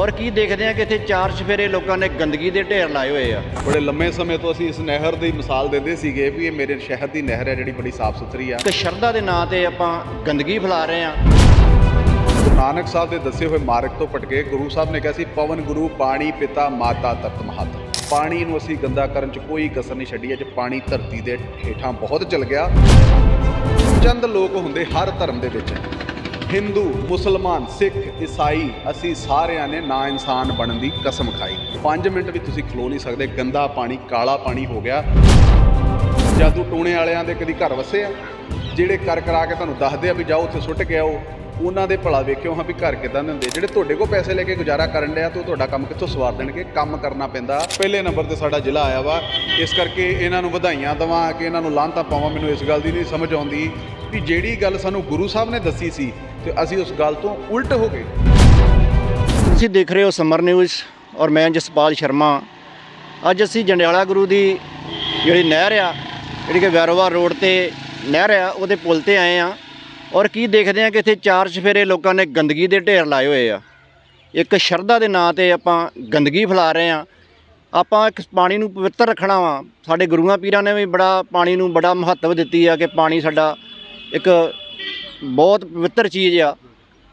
ਔਰ ਕੀ ਦੇਖਦੇ ਆ ਕਿ ਇੱਥੇ ਚਾਰ ਚਫੇਰੇ ਲੋਕਾਂ ਨੇ ਗੰਦਗੀ ਦੇ ਢੇਰ ਲਾਏ ਹੋਏ ਆ? ਬੜੇ ਲੰਮੇ ਸਮੇਂ ਤੋਂ ਅਸੀਂ ਇਸ ਨਹਿਰ ਦੀ ਮਿਸਾਲ ਦਿੰਦੇ ਸੀਗੇ ਵੀ ਇਹ ਮੇਰੇ ਸ਼ਹਿਰ ਦੀ ਨਹਿਰ ਹੈ ਜਿਹੜੀ ਬੜੀ ਸਾਫ਼ ਸੁਥਰੀ ਆ। ਇੱਕ ਸ਼ਰਧਾ ਦੇ ਨਾਂ ਤੇ ਆਪਾਂ ਗੰਦਗੀ ਫੈਲਾ ਰਹੇ ਆ। ਨਾਨਕ ਸਾਹਿਬ ਦੇ ਦੱਸੇ ਹੋਏ ਮਾਰਗ ਤੋਂ ਭਟਕੇ ਗੁਰੂ ਸਾਹਿਬ ਨੇ ਕਿਹਾ ਸੀ ਪਵਨ ਗੁਰੂ ਪਾਣੀ ਪਿਤਾ ਮਾਤਾ ਤਤ ਮਹਤ ਪਾਣੀ ਨੂੰ ਅਸੀਂ ਗੰਦਾ ਕਰਨ 'ਚ ਕੋਈ ਕਸਰ ਨਹੀਂ ਛੱਡੀ ਅੱਜ ਪਾਣੀ ਧਰਤੀ ਦੇ ਹੇਠਾਂ ਬਹੁਤ ਚਲ ਗਿਆ। ਚੰਦ ਲੋਕ ਹੁੰਦੇ ਹਰ ਧਰਮ ਦੇ ਵਿੱਚ। ਹਿੰਦੂ, ਮੁਸਲਮਾਨ, ਸਿੱਖ, ਈਸਾਈ, ਅਸੀਂ ਸਾਰਿਆਂ ਨੇ ਨਾ ਇਨਸਾਨ ਬਣਨ ਦੀ ਕਸਮ ਖਾਈ। 5 ਮਿੰਟ ਵੀ ਤੁਸੀਂ ਖਲੋ ਨਹੀਂ ਸਕਦੇ, ਗੰਦਾ ਪਾਣੀ, ਕਾਲਾ ਪਾਣੀ ਹੋ ਗਿਆ। ਜਾਦੂ ਟੋਣੇ ਵਾਲਿਆਂ ਦੇ ਕਦੀ ਘਰ ਵਸੇ ਆ? ਜਿਹੜੇ ਕਰ ਕਰਾ ਕੇ ਤੁਹਾਨੂੰ ਦੱਸਦੇ ਆ ਵੀ ਜਾਓ ਉੱਥੇ ਸੁੱਟ ਕੇ ਆਓ, ਉਹਨਾਂ ਦੇ ਭਲਾ ਵੇਖਿਓ ਹਾਂ ਵੀ ਘਰ ਕਿਦਾਂ ਦੇ ਹੁੰਦੇ। ਜਿਹੜੇ ਤੁਹਾਡੇ ਕੋਲ ਪੈਸੇ ਲੈ ਕੇ ਗੁਜ਼ਾਰਾ ਕਰਨ ਡਿਆ, ਤਾਂ ਉਹ ਤੁਹਾਡਾ ਕੰਮ ਕਿੱਥੋਂ ਸਵਾਰ ਦੇਣਗੇ? ਕੰਮ ਕਰਨਾ ਪੈਂਦਾ। ਪਹਿਲੇ ਨੰਬਰ ਤੇ ਸਾਡਾ ਜ਼ਿਲ੍ਹਾ ਆਇਆ ਵਾ। ਇਸ ਕਰਕੇ ਇਹਨਾਂ ਨੂੰ ਵਧਾਈਆਂ ਦਵਾਂ, ਕਿ ਇਹਨਾਂ ਨੂੰ ਲਾਂਤਾ ਪਾਵਾਂ। ਮੈਨੂੰ ਇਸ ਗੱਲ ਦੀ ਨਹੀਂ ਸਮਝ ਆਉਂਦੀ ਵੀ ਜਿਹੜੀ ਗੱਲ ਸਾਨੂੰ ਗੁਰੂ ਸਾਹਿਬ ਨੇ ਦੱਸੀ ਸੀ ਤੇ ਅਸੀਂ ਉਸ ਗੱਲ ਤੋਂ ਉਲਟ ਹੋ ਗਏ। ਤੁਸੀਂ ਦੇਖ ਰਹੇ ਹੋ ਸਮਰ ਨਿਊਜ਼ ਔਰ ਮੈਂ ਜਸਪਾਲ ਸ਼ਰਮਾ। ਅੱਜ ਅਸੀਂ ਜੰਡਿਆਲਾ ਗੁਰੂ ਦੀ ਜਿਹੜੀ ਨਹਿਰ ਆ, ਜਿਹੜੀ ਕਿ ਵੈਰੋਵਾ ਰੋਡ ਤੇ ਨਹਿਰ ਆ, ਉਹਦੇ ਪੁਲ ਤੇ ਆਏ ਆ ਔਰ ਕੀ ਦੇਖਦੇ ਆ ਕਿ ਇੱਥੇ ਚਾਰ ਚਫੇਰੇ ਲੋਕਾਂ ਨੇ ਗੰਦਗੀ ਦੇ ਢੇਰ ਲਾਏ ਹੋਏ ਆ। ਇੱਕ ਸ਼ਰਧਾ ਦੇ ਨਾਂ ਤੇ ਆਪਾਂ ਗੰਦਗੀ ਫੈਲਾ ਰਹੇ ਆ ਆਪਾਂ ਇੱਕ ਪਾਣੀ ਨੂੰ ਪਵਿੱਤਰ ਰੱਖਣਾ ਵਾ। ਸਾਡੇ ਗੁਰੂਆਂ ਪੀਰਾਂ ਨੇ ਵੀ ਬੜਾ ਪਾਣੀ ਨੂੰ ਬੜਾ ਮਹੱਤਵ ਦਿੱਤੀ ਆ ਕਿ ਪਾਣੀ ਸਾਡਾ ਇੱਕ ਬਹੁਤ ਪਵਿੱਤਰ ਚੀਜ਼ ਆ।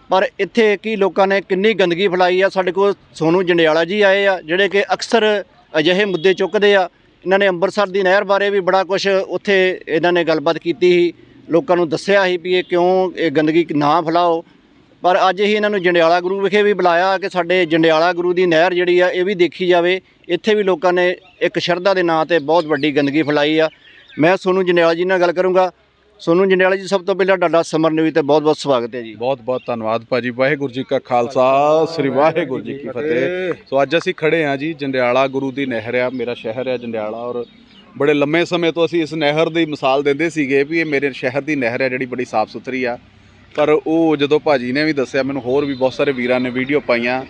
ਪਰ ਇੱਥੇ ਕੀ ਲੋਕਾਂ ਨੇ ਕਿੰਨੀ ਗੰਦਗੀ ਫੈਲਾਈ ਆ, ਸਾਡੇ ਕੋਲ ਸੋਨੂ ਜੰਡਿਆਲਾ ਜੀ ਆਏ ਆ, ਜਿਹੜੇ ਕਿ ਅਕਸਰ ਅਜਿਹੇ ਮੁੱਦੇ ਚੁੱਕਦੇ ਆ। ਇਹਨਾਂ ਨੇ ਅੰਮ੍ਰਿਤਸਰ ਦੀ ਨਹਿਰ ਬਾਰੇ ਵੀ ਬੜਾ ਕੁਝ ਉੱਥੇ ਇਹਨਾਂ ਨੇ ਗੱਲਬਾਤ ਕੀਤੀ ਸੀ। ਲੋਕਾਂ ਨੂੰ ਦੱਸਿਆ ਸੀ ਵੀ ਇਹ ਕਿਉਂ ਇਹ ਗੰਦਗੀ ਨਾ ਫੈਲਾਓ। ਪਰ ਅੱਜ ਹੀ ਇਹਨਾਂ ਨੂੰ ਜੰਡਿਆਲਾ ਗੁਰੂ ਵਿਖੇ ਵੀ ਬੁਲਾਇਆ ਕਿ ਸਾਡੇ ਜੰਡਿਆਲਾ ਗੁਰੂ ਦੀ ਨਹਿਰ ਜਿਹੜੀ ਆ, ਇਹ ਵੀ ਦੇਖੀ ਜਾਵੇ। ਇੱਥੇ ਵੀ ਲੋਕਾਂ ਨੇ ਇੱਕ ਸ਼ਰਧਾ ਦੇ ਨਾਂ ਤੇ ਬਹੁਤ ਵੱਡੀ ਗੰਦਗੀ ਫੈਲਾਈ ਆ। ਮੈਂ ਸੋਨੂੰ ਜੰਡਿਆਲਾ ਜੀ ਨਾਲ ਗੱਲ ਕਰੂੰਗਾ। ਸੋਨੂ ਜੰਡਿਆਲਾ ਜੀ ਸਭ ਤੋਂ ਪਹਿਲਾਂ ਤੁਹਾਡਾ ਸਮਰ ਨਿਊਜ਼ ਤੇ ਬਹੁਤ ਬਹੁਤ ਸਵਾਗਤ ਹੈ ਜੀ। ਬਹੁਤ ਬਹੁਤ ਧੰਨਵਾਦ ਭਾਜੀ ਵਾਹਿਗੁਰੂ ਜੀ ਕਾ ਖਾਲਸਾ ਸ੍ਰੀ ਵਾਹਿਗੁਰੂ ਜੀ ਕੀ ਫਤਿਹ। ਸੋ ਅੱਜ ਅਸੀਂ ਖੜੇ ਹਾਂ ਜੀ ਜੰਡਿਆਲਾ ਗੁਰੂ ਦੀ ਨਹਿਰ ਆ ਮੇਰਾ ਸ਼ਹਿਰ ਹੈ ਜੰਡਿਆਲਾ ਔਰ ਬੜੇ ਲੰਮੇ ਸਮੇਂ ਤੋਂ ਅਸੀਂ ਇਸ ਨਹਿਰ ਦੀ ਮਿਸਾਲ ਦਿੰਦੇ ਸੀਗੇ ਵੀ ਇਹ ਮੇਰੇ ਸ਼ਹਿਰ ਦੀ ਨਹਿਰ ਹੈ ਜਿਹੜੀ ਬੜੀ ਸਾਫ਼ ਸੁਥਰੀ ਆ। ਪਰ ਉਹ ਜਦੋਂ ਭਾਜੀ ਨੇ ਵੀ ਦੱਸਿਆ ਮੈਨੂੰ ਹੋਰ ਵੀ ਬਹੁਤ ਸਾਰੇ ਵੀਰਾਂ ਨੇ ਵੀਡੀਓ ਪਾਈਆਂ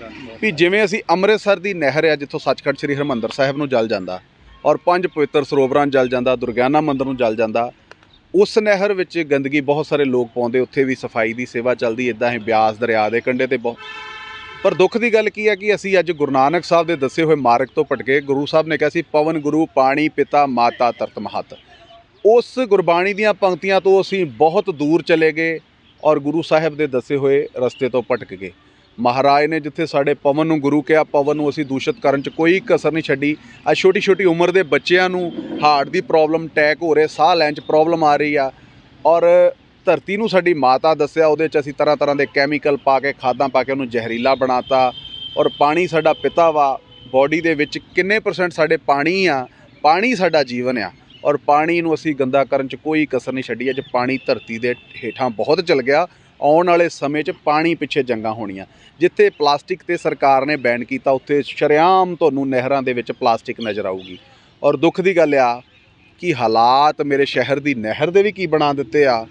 ਵੀ ਜਿਵੇਂ ਅਸੀਂ ਅੰਮ੍ਰਿਤਸਰ ਦੀ ਨਹਿਰ ਆ ਜਿੱਥੋਂ ਸੱਚਖੰਡ ਸ੍ਰੀ ਹਰਮੰਦਰ ਸਾਹਿਬ ਨੂੰ ਜਲ ਜਾਂਦਾ ਔਰ ਪੰਜ ਪਵਿੱਤਰ ਸਰੋਵਰਾਂ ਨੂੰ ਜਲ ਜਾਂਦਾ ਦੁਰਗਿਆਨਾ ਮੰਦਿਰ ਨੂੰ ਜਲ ਜਾਂਦਾ ਉਸ ਨਹਿਰ ਵਿੱਚ ਗੰਦਗੀ ਬਹੁਤ ਸਾਰੇ ਲੋਕ ਪਾਉਂਦੇ, ਉੱਥੇ ਵੀ ਸਫ਼ਾਈ ਦੀ ਸੇਵਾ ਚੱਲਦੀ ਇਦਾਂ ਹੀ ਬਿਆਸ, ਦਰਿਆ ਦੇ ਕੰਢੇ ਤੇ ਬਹੁਤ। ਪਰ ਦੁੱਖ ਦੀ ਗੱਲ ਕੀ ਹੈ ਕਿ ਅਸੀਂ ਅੱਜ ਗੁਰੂ ਨਾਨਕ ਸਾਹਿਬ ਦੇ ਦੱਸੇ ਹੋਏ ਮਾਰਗ ਤੋਂ ਭਟਕੇ, ਗੁਰੂ ਸਾਹਿਬ ਨੇ ਕਿਹਾ ਸੀ, ਪਵਨ ਗੁਰੂ, ਪਾਣੀ ਪਿਤਾ, ਮਾਤਾ ਤਰਤ ਮਹਤ। ਉਸ ਗੁਰਬਾਣੀ ਦੀਆਂ ਪੰਕਤੀਆਂ ਤੋਂ ਅਸੀਂ ਬਹੁਤ ਦੂਰ ਚਲੇ ਗਏ ਔਰ ਗੁਰੂ ਸਾਹਿਬ ਦੇ ਦੱਸੇ ਹੋਏ ਰਸਤੇ ਤੋਂ ਭਟਕ ਗਏ। ਮਹਾਰਾਜ ਨੇ ਜਿੱਥੇ ਸਾਡੇ ਪਵਨ ਨੂੰ ਗੁਰੂ ਕਿਹਾ, ਪਵਨ ਨੂੰ ਅਸੀਂ ਦੂਸ਼ਿਤ ਕਰਨ 'ਚ ਕੋਈ ਕਸਰ ਨਹੀਂ ਛੱਡੀ। ਆ ਛੋਟੀ ਛੋਟੀ ਉਮਰ ਦੇ ਬੱਚਿਆਂ ਨੂੰ ਹਾਰਟ ਦੀ ਪ੍ਰੋਬਲਮ ਅਟੈਕ ਹੋ ਰਿਹਾ, ਸਾਹ ਲੈਣ 'ਚ ਪ੍ਰੋਬਲਮ ਆ ਰਹੀ ਆ। ਔਰ ਧਰਤੀ ਨੂੰ ਸਾਡੀ ਮਾਤਾ ਦੱਸਿਆ, ਉਹਦੇ 'ਚ ਅਸੀਂ ਤਰ੍ਹਾਂ ਤਰ੍ਹਾਂ ਦੇ ਕੈਮੀਕਲ ਪਾ ਕੇ, ਖਾਦਾਂ ਪਾ ਕੇ ਉਹਨੂੰ ਜ਼ਹਿਰੀਲਾ ਬਣਾਤਾ। ਔਰ ਪਾਣੀ ਸਾਡਾ ਪਿਤਾ ਵਾ ਬਾਡੀ ਦੇ ਵਿੱਚ ਕਿੰਨੇ ਪਰਸੈਂਟ ਸਾਡੇ ਪਾਣੀ ਆ, ਪਾਣੀ ਸਾਡਾ ਜੀਵਨ ਆ। ਔਰ ਪਾਣੀ ਨੂੰ ਅਸੀਂ ਗੰਦਾ ਕਰਨ 'ਚ ਕੋਈ ਕਸਰ ਨਹੀਂ ਛੱਡੀ। ਅੱਜ ਪਾਣੀ ਧਰਤੀ ਦੇ ਹੇਠਾਂ ਬਹੁਤ ਚਲ ਗਿਆ। ਆਉਣ ਵਾਲੇ ਸਮੇਂ 'ਚ ਪਾਣੀ ਪਿੱਛੇ ਜੰਗਾਂ ਹੋਣੀਆਂ। ਜਿੱਥੇ ਪਲਾਸਟਿਕ ਤੇ ਸਰਕਾਰ ਨੇ ਬੈਨ ਕੀਤਾ, ਉੱਥੇ ਸ਼ਰੇਆਮ ਤੁਹਾਨੂੰ ਨਹਿਰਾਂ ਦੇ ਵਿੱਚ ਪਲਾਸਟਿਕ ਨਜ਼ਰ ਆਊਗੀ। ਔਰ ਦੁੱਖ ਦੀ ਗੱਲ ਆ ਕਿ ਹਾਲਾਤ ਮੇਰੇ ਸ਼ਹਿਰ ਦੀ ਨਹਿਰ ਦੇ ਵੀ ਕੀ ਬਣਾ ਦਿੱਤੇ ਆ।